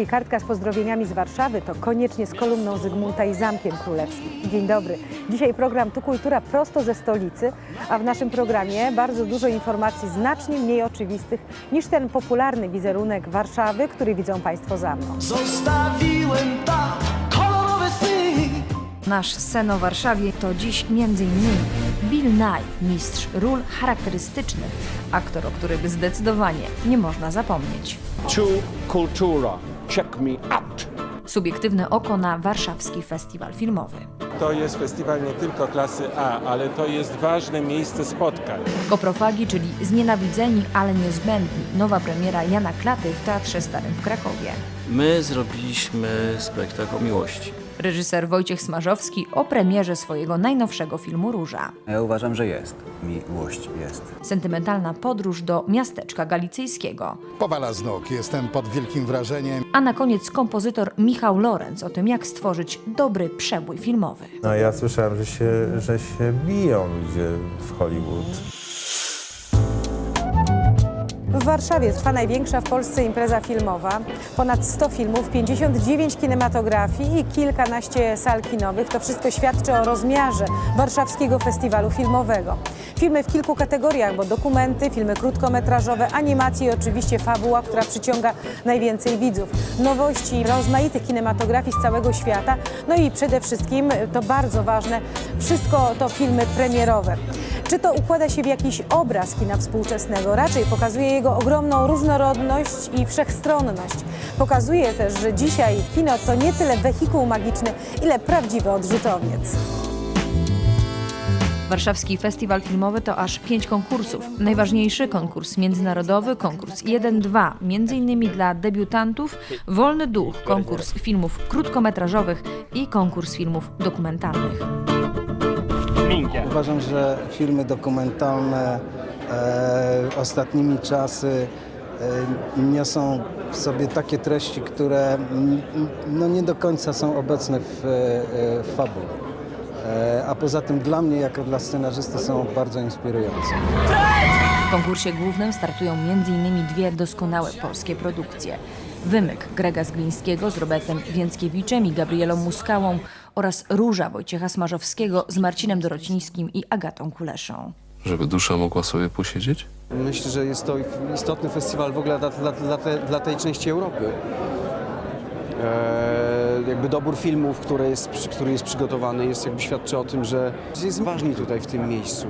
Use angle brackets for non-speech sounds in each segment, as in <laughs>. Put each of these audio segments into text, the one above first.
Jeśli kartka z pozdrowieniami z Warszawy, to koniecznie z kolumną Zygmunta i Zamkiem Królewskim. Dzień dobry. Dzisiaj program Tu Kultura prosto ze stolicy, a w naszym programie bardzo dużo informacji znacznie mniej oczywistych niż ten popularny wizerunek Warszawy, który widzą Państwo za mną. Zostawiłem tak kolorowe sny Nasz sen o Warszawie to dziś m.in. Bill Nye, mistrz ról charakterystycznych, aktor, o którym zdecydowanie nie można zapomnieć. to Kultura. Check me out. Subiektywne oko na warszawski festiwal filmowy. To jest festiwal nie tylko klasy A, ale to jest ważne miejsce spotkań. Koprofagi, czyli znienawidzeni, ale niezbędni. Nowa premiera Jana Klaty w Teatrze Starym w Krakowie. My zrobiliśmy spektakl o miłości. Reżyser Wojciech Smarzowski o premierze swojego najnowszego filmu Róża. Ja uważam, że jest. Miłość jest. Sentymentalna podróż do miasteczka galicyjskiego. Powala z nóg. Jestem pod wielkim wrażeniem. A na koniec kompozytor Michał Lorenz o tym, jak stworzyć dobry przebój filmowy. No ja słyszałem, że się, że się biją ludzie w Hollywood. W Warszawie trwa największa w Polsce impreza filmowa. Ponad 100 filmów, 59 kinematografii i kilkanaście sal kinowych. To wszystko świadczy o rozmiarze warszawskiego festiwalu filmowego. Filmy w kilku kategoriach, bo dokumenty, filmy krótkometrażowe, animacje i oczywiście fabuła, która przyciąga najwięcej widzów. Nowości rozmaitych kinematografii z całego świata. No i przede wszystkim, to bardzo ważne, wszystko to filmy premierowe. Czy to układa się w jakiś obraz kina współczesnego? Raczej pokazuje jego ogromną różnorodność i wszechstronność. Pokazuje też, że dzisiaj kino to nie tyle wehikuł magiczny, ile prawdziwy odrzutowiec. Warszawski Festiwal Filmowy to aż pięć konkursów. Najważniejszy konkurs międzynarodowy, konkurs 1-2, między innymi dla debiutantów, Wolny Duch, konkurs filmów krótkometrażowych i konkurs filmów dokumentalnych. Uważam, że filmy dokumentalne ostatnimi czasy e, niosą w sobie takie treści, które no, nie do końca są obecne w, e, w fabule. E, a poza tym dla mnie, jako dla scenarzysty, są bardzo inspirujące. W konkursie głównym startują m.in. dwie doskonałe polskie produkcje. Wymyk Grega Zglińskiego z Robertem Więckiewiczem i Gabrielą Muskałą oraz Róża Wojciecha Smarzowskiego z Marcinem Dorocińskim i Agatą Kuleszą. Żeby dusza mogła sobie posiedzieć? Myślę, że jest to istotny festiwal w ogóle dla, dla, dla, te, dla tej części Europy. E, jakby dobór filmów, który jest, który jest przygotowany, jest jakby świadczy o tym, że jest ważni tutaj w tym miejscu.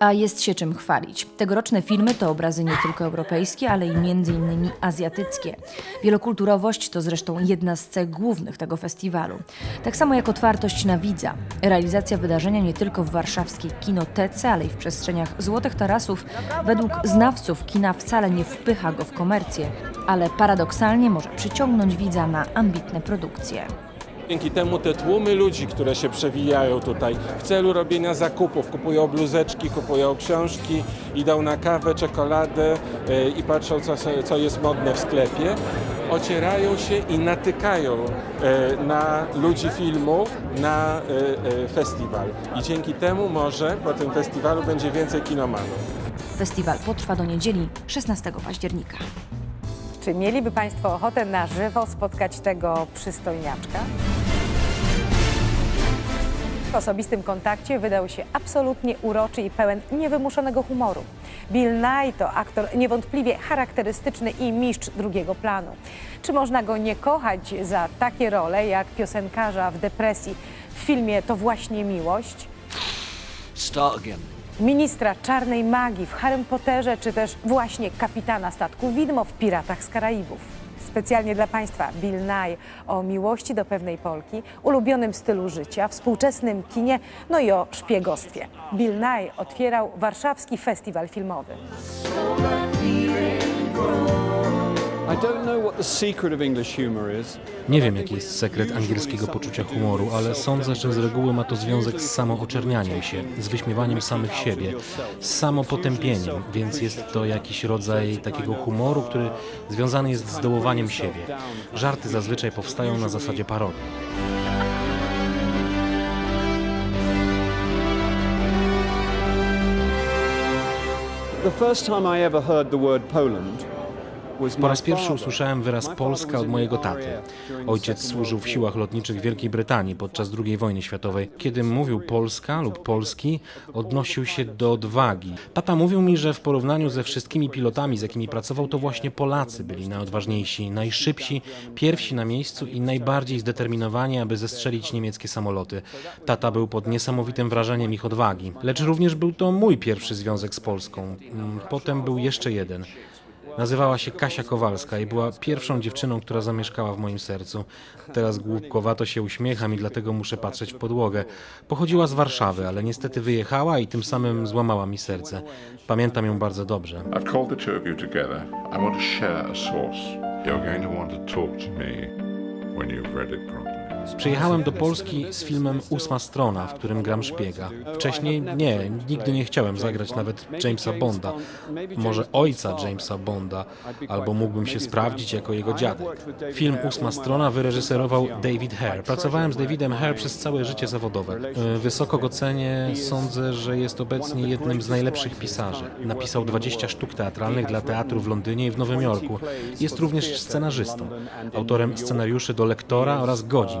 A jest się czym chwalić. Tegoroczne filmy to obrazy nie tylko europejskie, ale i między innymi azjatyckie. Wielokulturowość to zresztą jedna z cech głównych tego festiwalu. Tak samo jak otwartość na widza. Realizacja wydarzenia nie tylko w warszawskiej kinotece, ale i w przestrzeniach Złotych Tarasów według znawców kina wcale nie wpycha go w komercję, ale paradoksalnie może przyciągnąć widza na ambitne produkcje. Dzięki temu te tłumy ludzi, które się przewijają tutaj w celu robienia zakupów, kupują bluzeczki, kupują książki, idą na kawę, czekoladę e, i patrzą, co, co jest modne w sklepie, ocierają się i natykają e, na ludzi filmu, na e, festiwal. I dzięki temu może po tym festiwalu będzie więcej kinomanów. Festiwal potrwa do niedzieli 16 października. Czy mieliby Państwo ochotę na żywo spotkać tego przystojniaczka? W osobistym kontakcie wydał się absolutnie uroczy i pełen niewymuszonego humoru. Bill Nye to aktor niewątpliwie charakterystyczny i mistrz drugiego planu. Czy można go nie kochać za takie role jak piosenkarza w depresji w filmie To właśnie miłość? Start again. ministra czarnej magii w Harrym Potterze, czy też właśnie kapitana statku Widmo w Piratach z Karaibów. Specjalnie dla Państwa Bill Nye o miłości do pewnej Polki, ulubionym stylu życia, współczesnym kinie, no i o szpiegostwie. Bill Nye otwierał warszawski festiwal filmowy. Nie wiem, jaki jest sekret angielskiego poczucia humoru, ale sądzę, że z reguły ma to związek z samooczernianiem się, z wyśmiewaniem samych siebie, z samopotępieniem, więc jest to jakiś rodzaj takiego humoru, który związany jest z dołowaniem siebie. Żarty zazwyczaj powstają na zasadzie parodii. The first time I ever heard the word Poland Po raz pierwszy usłyszałem wyraz Polska od mojego taty. Ojciec służył w siłach lotniczych Wielkiej Brytanii podczas II wojny światowej. Kiedy mówił Polska lub Polski, odnosił się do odwagi. Tata mówił mi, że w porównaniu ze wszystkimi pilotami, z jakimi pracował, to właśnie Polacy byli najodważniejsi, najszybsi, pierwsi na miejscu i najbardziej zdeterminowani, aby zestrzelić niemieckie samoloty. Tata był pod niesamowitym wrażeniem ich odwagi. Lecz również był to mój pierwszy związek z Polską. Mm, Potem był jeszcze jeden. Nazywała się Kasia Kowalska i była pierwszą dziewczyną, która zamieszkała w moim sercu. Teraz głupkowato się uśmiecham i dlatego muszę patrzeć w podłogę. Pochodziła z Warszawy, ale niestety wyjechała i tym samym złamała mi serce. Pamiętam ją bardzo dobrze. When you've read it properly. Przyjechałem do Polski z filmem Ósma Strona, w którym gram szpiega. Wcześniej nie, nigdy nie chciałem zagrać nawet Jamesa Bonda. Może ojca Jamesa Bonda, albo mógłbym się sprawdzić jako jego dziadek. Film Ósma Strona wyreżyserował David Hare. Pracowałem z Davidem Hare przez całe życie zawodowe. E, Wysoko go cenię, sądzę, że jest obecnie jednym z najlepszych pisarzy. Napisał 20 sztuk teatralnych dla teatru w Londynie i w Nowym Jorku. Jest również scenarzystą, autorem scenariuszy do lektora oraz godzin.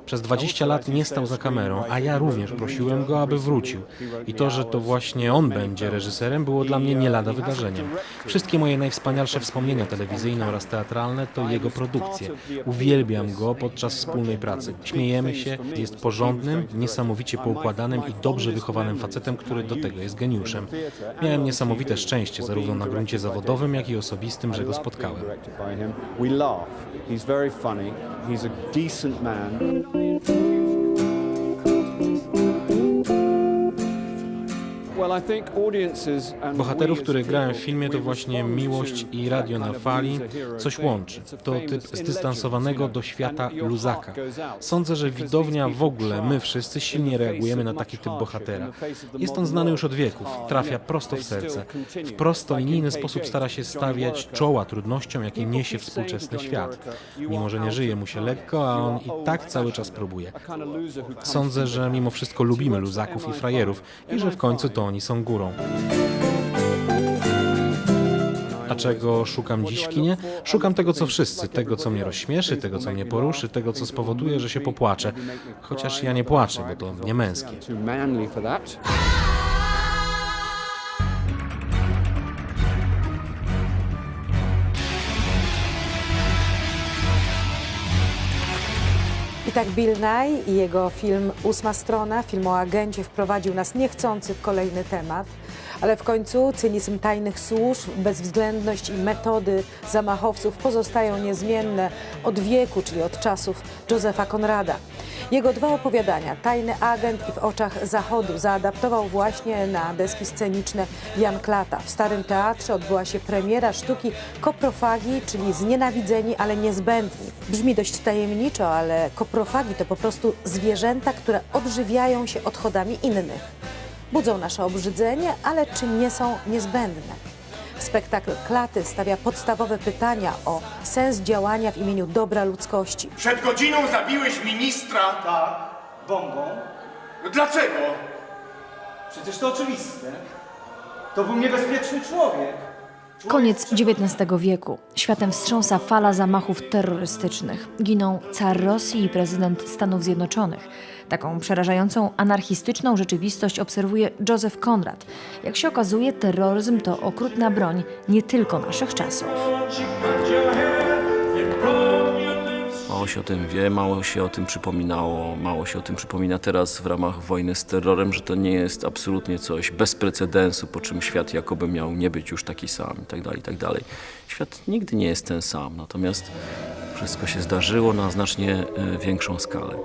Przez 20 lat nie stał za kamerą, a ja również prosiłem go, aby wrócił. I to, że to właśnie on będzie reżyserem, było dla mnie nie lada wydarzeniem. Wszystkie moje najwspanialsze wspomnienia telewizyjne oraz teatralne to jego produkcje. Uwielbiam go podczas wspólnej pracy. Śmiejemy się, jest porządnym, niesamowicie poukładanym i dobrze wychowanym facetem, który do tego jest geniuszem. Miałem niesamowite szczęście, zarówno na gruncie zawodowym, jak i osobistym, że go spotkałem. We laugh. He's very funny. He's a decent man. Well, I Bohaterów, których grałem w filmie, to właśnie miłość i radio na fali coś łączy. To typ zdystansowanego do świata luzaka. Sądzę, że widownia w ogóle, my wszyscy silnie reagujemy na taki typ bohatera. Jest on znany już od wieków, trafia prosto w serce. W prostolinijny sposób stara się stawiać czoła trudnościom, jakie niesie współczesny świat. Walker, "You Mimo, że nie żyje mu się lekko, a on i tak cały czas próbuje. Sądzę, że mimo wszystko lubimy luzaków i MI5. frajerów i że w końcu to oni są górą. A czego szukam dziś w kinie? Szukam tego, co wszyscy, tego, co mnie rozśmieszy, tego, co mnie poruszy, tego, co spowoduje, że się popłaczę. Chociaż ja nie płaczę, bo to nie męskie. I tak Bill Nye i jego film Ósma Strona, film o agencie, wprowadził nas niechcący w kolejny temat, ale w końcu cynizm tajnych służb, bezwzględność i metody zamachowców pozostają niezmienne od wieku, czyli od czasów Józefa Konrada. Jego dwa opowiadania, Tajny agent i W oczach zachodu, zaadaptował właśnie na deski sceniczne Jan Klata. W Starym Teatrze odbyła się premiera sztuki Koprofagi, czyli znienawidzeni, ale niezbędni. Brzmi dość tajemniczo, ale koprofagi to po prostu zwierzęta, które odżywiają się odchodami innych. Budzą nasze obrzydzenie, ale czy nie są niezbędne? Spektakl Klaty stawia podstawowe pytania o sens działania w imieniu dobra ludzkości. Przed godziną zabiłeś ministra. Tak, bombą. Dlaczego? Przecież to oczywiste. To był niebezpieczny człowiek. Koniec XIX wieku. Światem wstrząsa fala zamachów terrorystycznych. Giną car Rosji i prezydent Stanów Zjednoczonych. Taką przerażającą anarchistyczną rzeczywistość obserwuje Joseph Conrad. Jak się okazuje, terroryzm to okrutna broń nie tylko naszych czasów. Mało się o tym wie, mało się o tym przypominało, mało się o tym przypomina teraz w ramach wojny z terrorem, że to nie jest absolutnie coś bez precedensu, po czym świat jakoby miał nie być już taki sam i tak dalej, i tak dalej. Świat nigdy nie jest ten sam, natomiast wszystko się zdarzyło na znacznie e, większą skalę.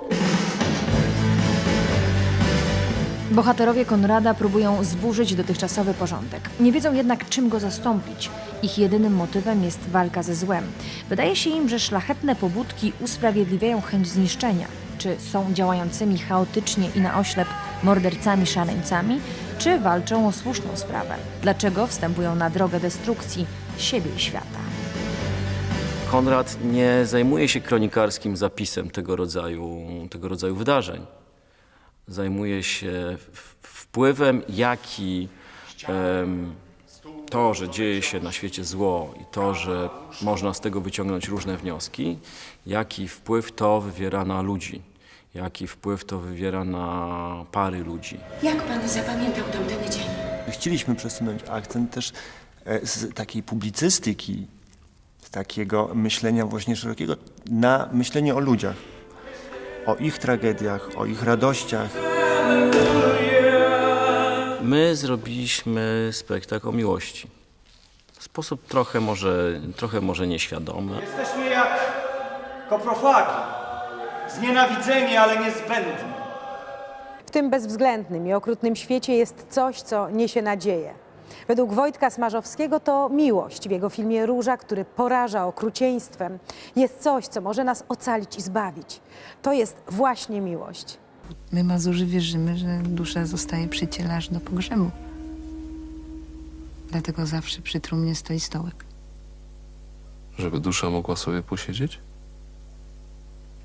Bohaterowie Konrada próbują zburzyć dotychczasowy porządek. Nie wiedzą jednak, czym go zastąpić. Ich jedynym motywem jest walka ze złem. Wydaje się im, że szlachetne pobudki usprawiedliwiają chęć zniszczenia. Czy są działającymi chaotycznie i na oślep mordercami szaleńcami, czy walczą o słuszną sprawę? Dlaczego wstępują na drogę destrukcji siebie i świata? Konrad nie zajmuje się kronikarskim zapisem tego rodzaju, tego rodzaju wydarzeń. Zajmuje się wpływem, jaki to, że dzieje się na świecie zło i to, że można z tego wyciągnąć różne wnioski, jaki wpływ to wywiera na ludzi, jaki wpływ to wywiera na pary ludzi. Jak pan zapamiętał tamten dzień? Chcieliśmy przesunąć akcent też e, z takiej publicystyki, z takiego myślenia właśnie szerokiego na myślenie o ludziach, o ich tragediach, o ich radościach. My zrobiliśmy spektakl o miłości. W sposób trochę może, trochę może nieświadomy. Jesteśmy jak koprofagi, znienawidzeni, ale niezbędni. W tym bezwzględnym i okrutnym świecie jest coś, co niesie nadzieję. Według Wojtka Smarzowskiego to miłość w jego filmie Róża, który poraża okrucieństwem, jest coś, co może nas ocalić i zbawić. To jest właśnie miłość. My, Mazurzy, wierzymy, że dusza zostaje przy ciele aż do pogrzebu. Dlatego zawsze przy trumnie stoi stołek. Żeby dusza mogła sobie posiedzieć?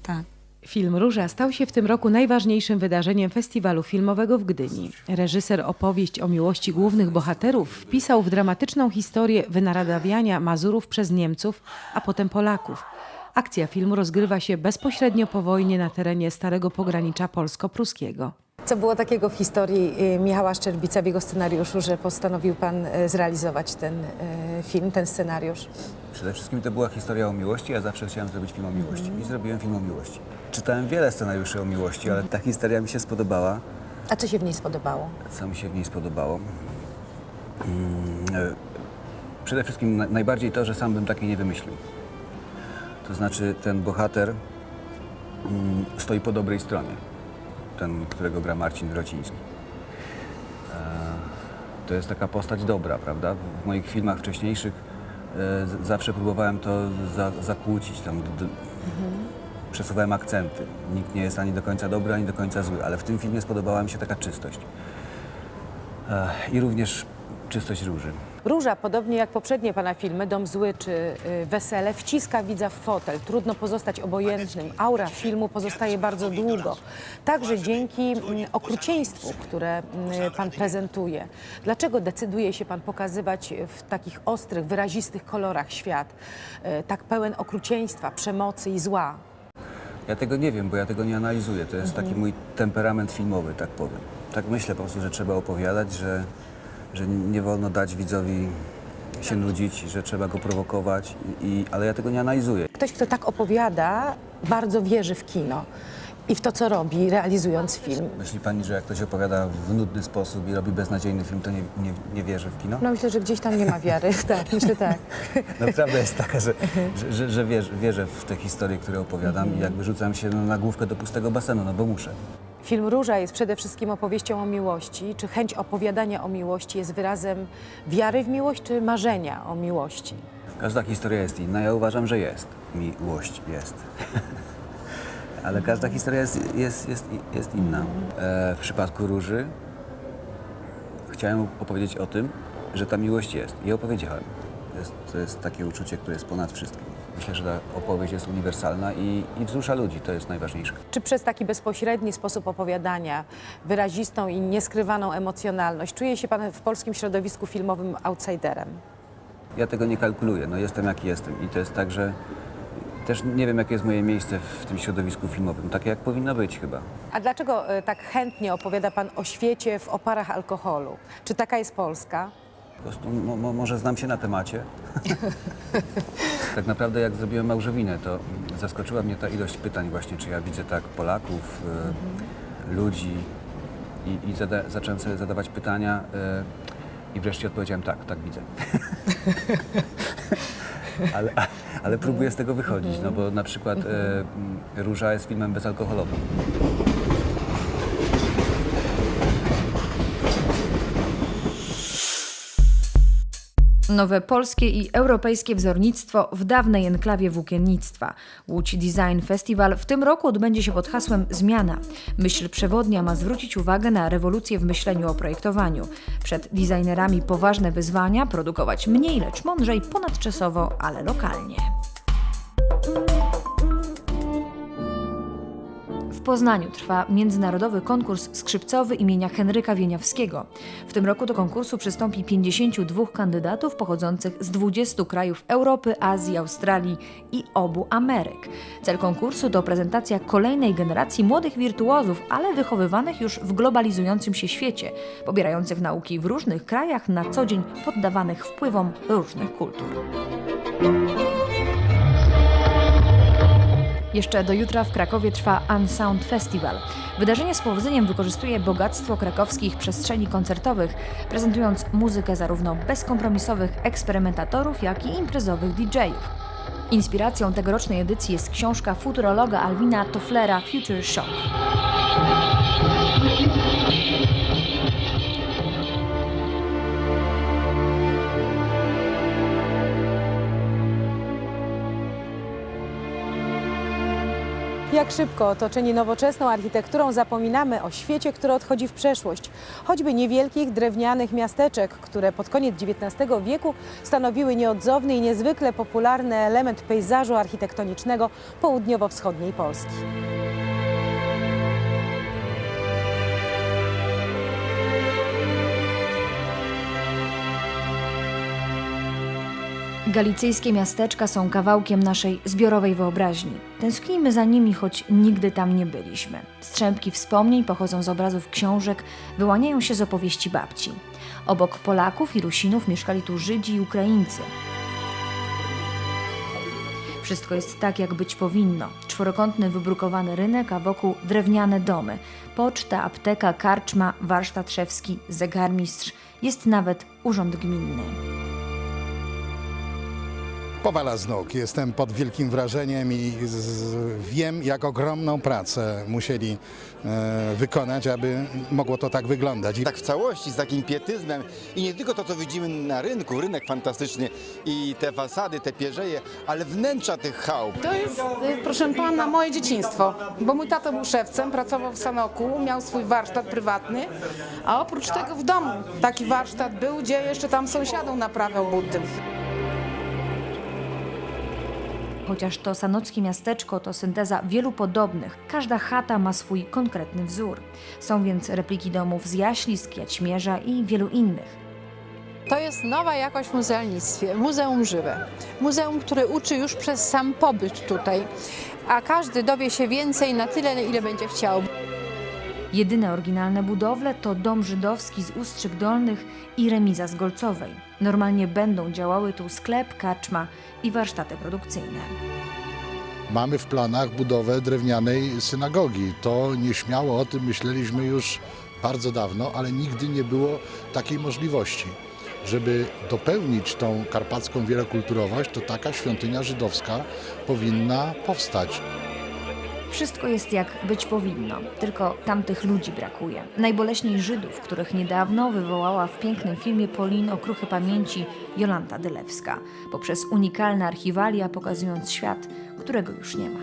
Tak. Film Róża stał się w tym roku najważniejszym wydarzeniem festiwalu filmowego w Gdyni. Reżyser opowieść o miłości głównych bohaterów wpisał w dramatyczną historię wynaradawiania Mazurów przez Niemców, a potem Polaków. Akcja filmu rozgrywa się bezpośrednio po wojnie na terenie starego pogranicza polsko-pruskiego. Co było takiego w historii y, Michała Szczerbica w jego scenariuszu, że postanowił pan y, zrealizować ten y, film, ten scenariusz? Przede wszystkim to była historia o miłości, ja zawsze chciałem zrobić film o miłości i zrobiłem film o miłości. Czytałem wiele scenariuszy o miłości, ale ta historia mi się spodobała. A co się w niej spodobało? Co mi się w niej spodobało? Mm, e, Przede wszystkim na- najbardziej to, że sam bym takiej nie wymyślił. To znaczy ten bohater mm, stoi po dobrej stronie. Ten, którego gra Marcin Wrociński. E, To jest taka postać dobra, prawda? W moich filmach wcześniejszych e, z- zawsze próbowałem to za, zakłócić, tam d- d- przesuwałem akcenty. Nikt nie jest ani do końca dobry, ani do końca zły, ale w tym filmie spodobała mi się taka czystość. I również czystość róży. Róża, podobnie jak poprzednie pana filmy, Dom Zły czy y, Wesele, wciska widza w fotel. Trudno pozostać obojętnym. Aura filmu pozostaje bardzo długo. Także dzięki mm, okrucieństwu, które mm, pan prezentuje. Dlaczego decyduje się pan pokazywać w takich ostrych, wyrazistych kolorach świat, y, tak pełen okrucieństwa, przemocy i zła? Ja tego nie wiem, bo ja tego nie analizuję. To jest taki mój temperament filmowy, tak powiem. Tak myślę po prostu, że trzeba opowiadać, że, że nie wolno dać widzowi się nudzić, że trzeba go prowokować, i, ale ja tego nie analizuję. Ktoś, kto tak opowiada, bardzo wierzy w kino i w to, co robi, realizując film. Myśli pani, że jak ktoś opowiada w nudny sposób i robi beznadziejny film, to nie, nie, nie wierzy w kino? No myślę, że gdzieś tam nie ma wiary. <laughs> Tak, myślę tak. No prawda jest taka, że, że, że, że wierzę, wierzę w te historie, które opowiadam i jakby rzucam się no, na główkę do pustego basenu, no bo muszę. Film Róża jest przede wszystkim opowieścią o miłości. Czy chęć opowiadania o miłości jest wyrazem wiary w miłość, czy marzenia o miłości? Każda historia jest inna. Ja uważam, że jest. Miłość jest. <laughs> Ale każda historia jest, jest, jest, jest inna. E, w przypadku Róży chciałem opowiedzieć o tym, że ta miłość jest. I opowiedziałem. To jest, to jest takie uczucie, które jest ponad wszystkim. Myślę, że ta opowieść jest uniwersalna i, i wzrusza ludzi. To jest najważniejsze. Czy przez taki bezpośredni sposób opowiadania, wyrazistą i nieskrywaną emocjonalność, czuje się pan w polskim środowisku filmowym outsiderem? Ja tego nie kalkuluję. No jestem jaki jestem. I to jest tak, że też nie wiem, jakie jest moje miejsce w tym środowisku filmowym. Takie, jak powinno być chyba. A dlaczego e, tak chętnie opowiada pan o świecie w oparach alkoholu? Czy taka jest Polska? Po prostu mo, mo, może znam się na temacie. <laughs> tak naprawdę jak zrobiłem Małżowinę, to zaskoczyła mnie ta ilość pytań właśnie, czy ja widzę tak Polaków, y, ludzi i, i zada, zacząłem sobie zadawać pytania y, i wreszcie odpowiedziałem tak, tak widzę. <laughs> ale, ale próbuję z tego wychodzić, no bo na przykład y, Róża jest filmem bezalkoholowym. Nowe polskie i europejskie wzornictwo w dawnej enklawie włókiennictwa. Łódź Design Festival w tym roku odbędzie się pod hasłem Zmiana. Myśl przewodnia ma zwrócić uwagę na rewolucję w myśleniu o projektowaniu. Przed designerami poważne wyzwania, produkować mniej, lecz mądrzej, ponadczasowo, ale lokalnie. Poznaniu trwa międzynarodowy konkurs skrzypcowy imienia Henryka Wieniawskiego. W tym roku do konkursu przystąpi 52 kandydatów pochodzących z 20 krajów Europy, Azji, Australii i obu Ameryk. Cel konkursu to prezentacja kolejnej generacji młodych wirtuozów, ale wychowywanych już w globalizującym się świecie, pobierających nauki w różnych krajach, na co dzień poddawanych wpływom różnych kultur. Jeszcze do jutra w Krakowie trwa Unsound Festival. Wydarzenie z powodzeniem wykorzystuje bogactwo krakowskich przestrzeni koncertowych, prezentując muzykę zarówno bezkompromisowych eksperymentatorów, jak i imprezowych DJ-ów. Inspiracją tegorocznej edycji jest książka futurologa Alwina Tofflera Future Shock. Jak szybko otoczeni nowoczesną architekturą zapominamy o świecie, który odchodzi w przeszłość. Choćby niewielkich drewnianych miasteczek, które pod koniec XIX wieku stanowiły nieodzowny i niezwykle popularny element pejzażu architektonicznego południowo-wschodniej Polski. Galicyjskie miasteczka są kawałkiem naszej zbiorowej wyobraźni. Tęsknimy za nimi, choć nigdy tam nie byliśmy. Strzępki wspomnień pochodzą z obrazów książek, wyłaniają się z opowieści babci. Obok Polaków i Rusinów mieszkali tu Żydzi i Ukraińcy. Wszystko jest tak, jak być powinno. Czworokątny, wybrukowany rynek, a wokół drewniane domy. Poczta, apteka, karczma, warsztat szewski, zegarmistrz. Jest nawet urząd gminny. Powala z nóg. Jestem pod wielkim wrażeniem i z, z, wiem, jak ogromną pracę musieli e, wykonać, aby mogło to tak wyglądać. I Tak w całości, z takim pietyzmem i nie tylko to, co widzimy na rynku, rynek fantastyczny i te fasady, te pierzeje, ale wnętrza tych chałup. To jest, y, proszę pana, moje dzieciństwo, bo mój tato był szewcem, pracował w Sanoku, miał swój warsztat prywatny, a oprócz tego w domu taki warsztat był, gdzie jeszcze tam sąsiadom naprawiał buty. Chociaż to sanockie miasteczko to synteza wielu podobnych, każda chata ma swój konkretny wzór. Są więc repliki domów z Jaślisk, Jaćmierza i wielu innych. To jest nowa jakość w muzealnictwie, muzeum żywe. Muzeum, które uczy już przez sam pobyt tutaj, a każdy dowie się więcej na tyle, ile będzie chciał. Jedyne oryginalne budowle to dom żydowski z Ustrzyk Dolnych i remiza z Golcowej. Normalnie będą działały tu sklep, karczma i warsztaty produkcyjne. mamy w planach budowę drewnianej synagogi. To nieśmiało o tym myśleliśmy już bardzo dawno, ale nigdy nie było takiej możliwości. Żeby dopełnić tą karpacką wielokulturowość, to taka świątynia żydowska powinna powstać. Wszystko jest jak być powinno, tylko tamtych ludzi brakuje. Najboleśniej Żydów, których niedawno wywołała w pięknym filmie Polin Okruchy Pamięci Jolanta Dylewska, poprzez unikalne archiwalia pokazując świat, którego już nie ma.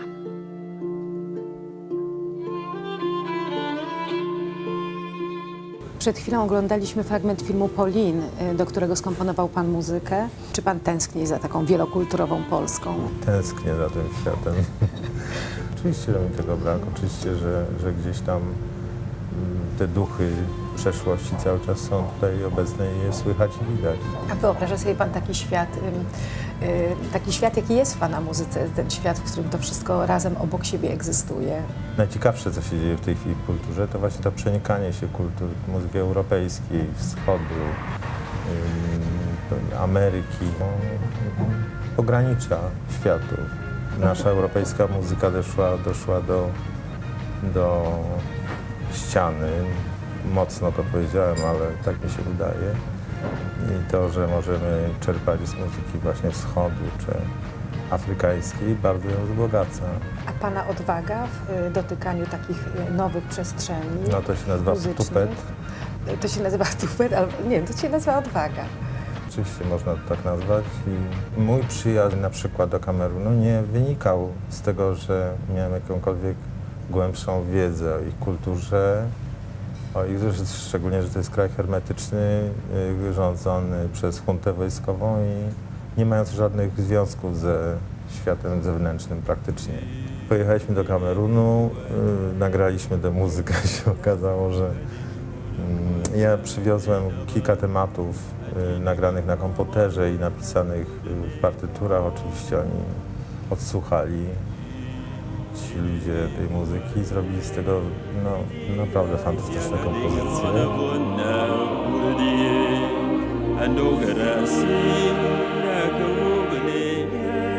Przed chwilą oglądaliśmy fragment filmu Polin, y, do którego skomponował Pan muzykę. Czy Pan tęskni za taką wielokulturową Polską? Tęsknię za tym światem. <laughs> oczywiście, że mi tego brak. Oczywiście, że, że gdzieś tam mm, te duchy przeszłości cały czas są tutaj obecne i je słychać i widać. A wyobraża sobie Pan taki świat, y, taki świat, jaki jest w Pana muzyce, ten świat, w którym to wszystko razem obok siebie egzystuje? Najciekawsze, co się dzieje w tej chwili w kulturze, to właśnie to przenikanie się kultur muzyki europejskiej, wschodu, Ameryki, no, pogranicza światów. Nasza europejska muzyka doszła, doszła do, do ściany. Mocno to powiedziałem, ale tak mi się wydaje. I to, że możemy czerpać z muzyki właśnie wschodu czy afrykańskiej, bardzo ją wzbogaca. A Pana odwaga w y, dotykaniu takich y, nowych przestrzeni No to się nazywa muzycznych? stupet. To się nazywa stupet, albo nie, to się nazywa odwaga. Oczywiście można to tak nazwać. I mój przyjazd na przykład do Kamerunu nie wynikał z tego, że miałem jakąkolwiek głębszą wiedzę o ich kulturze, o ich, szczególnie, że to jest kraj hermetyczny, y, rządzony przez huntę wojskową i nie mający żadnych związków ze światem zewnętrznym praktycznie. pojechaliśmy do Kamerunu, y, nagraliśmy tę muzykę, <laughs> się okazało, że ja przywiozłem kilka tematów y, nagranych na komputerze i napisanych y, w partyturach. Oczywiście oni odsłuchali ci ludzie tej muzyki i zrobili z tego no, naprawdę fantastyczne kompozycje.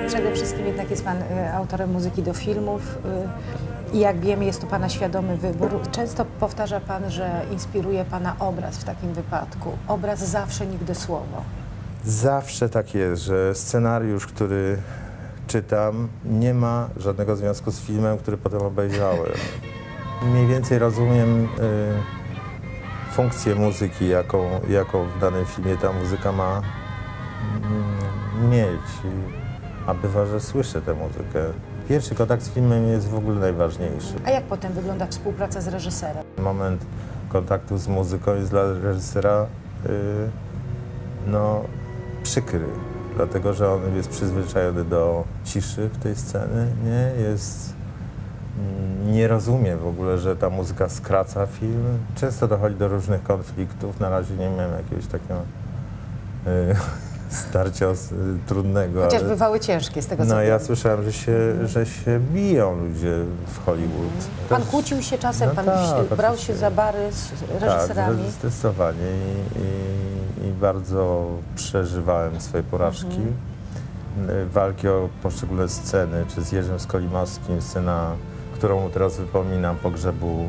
Przede wszystkim jednak jest Pan y, autorem muzyki do filmów y, i jak wiemy jest to Pana świadomy wybór. Często powtarza Pan, że inspiruje Pana obraz w takim wypadku. Obraz zawsze, nigdy słowo. Zawsze tak jest, że scenariusz, który czytam, nie ma żadnego związku z filmem, który potem obejrzałem. Mniej więcej rozumiem y, funkcję muzyki, jaką, jaką w danym filmie ta muzyka ma mm, mieć. A bywa, że słyszę tę muzykę. Pierwszy kontakt z filmem jest w ogóle najważniejszy. A jak potem wygląda współpraca z reżyserem? Moment kontaktu z muzyką jest dla reżysera y, no, przykry, dlatego że on jest przyzwyczajony do ciszy w tej scenie, nie? Jest, mm, nie rozumie w ogóle, że ta muzyka skraca film. Często dochodzi do różnych konfliktów. Na razie nie miałem jakiegoś takiego y, <laughs> starcia os- y, trudnego. Chociaż ale- bywały ciężkie z tego co No ja wiem. słyszałem, że się, że się biją ludzie w Hollywood. Pan Też- kłócił się czasem, No Pan tak, wsi- brał się za bary z reżyserami. Tak, zdecydowanie I, i, i bardzo przeżywałem swoje porażki. Y, Walki o poszczególne sceny, czy z Jerzym Skolimowskim, scena, którą teraz wypominam, pogrzebu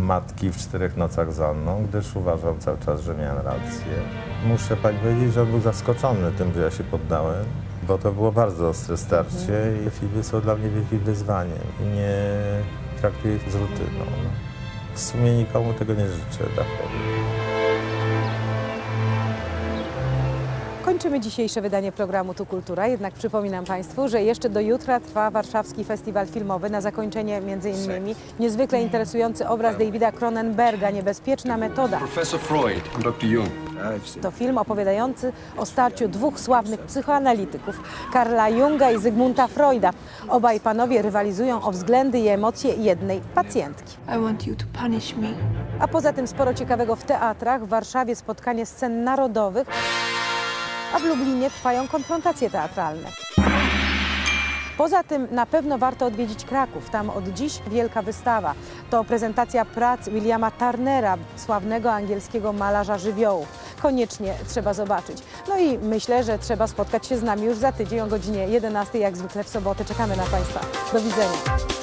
matki w czterech nocach z Anną, gdyż uważam cały czas, że miałem rację. Muszę pani powiedzieć, że on był zaskoczony tym, że ja się poddałem, bo to było bardzo ostre starcie i filmy są dla mnie wielkim wyzwaniem nie traktuję ich z rutyną. W sumie nikomu tego nie życzę, tak powiem. Kończymy dzisiejsze wydanie programu Tu Kultura, jednak przypominam Państwu, że jeszcze do jutra trwa Warszawski Festiwal Filmowy. Na zakończenie między innymi niezwykle interesujący obraz Davida Cronenberga Niebezpieczna metoda. Professor Freud, Dr. Jung. To film opowiadający o starciu dwóch sławnych psychoanalityków, Karla Junga i Zygmunta Freuda. Obaj panowie rywalizują o względy i emocje jednej pacjentki. A poza tym sporo ciekawego w teatrach. W Warszawie spotkanie scen narodowych, a w Lublinie trwają konfrontacje teatralne. Poza tym na pewno warto odwiedzić Kraków. Tam od dziś wielka wystawa. To prezentacja prac Williama Turnera, sławnego angielskiego malarza żywiołów. Koniecznie trzeba zobaczyć. No i myślę, że trzeba spotkać się z nami już za tydzień o godzinie 11, jak zwykle w sobotę. Czekamy na Państwa. Do widzenia.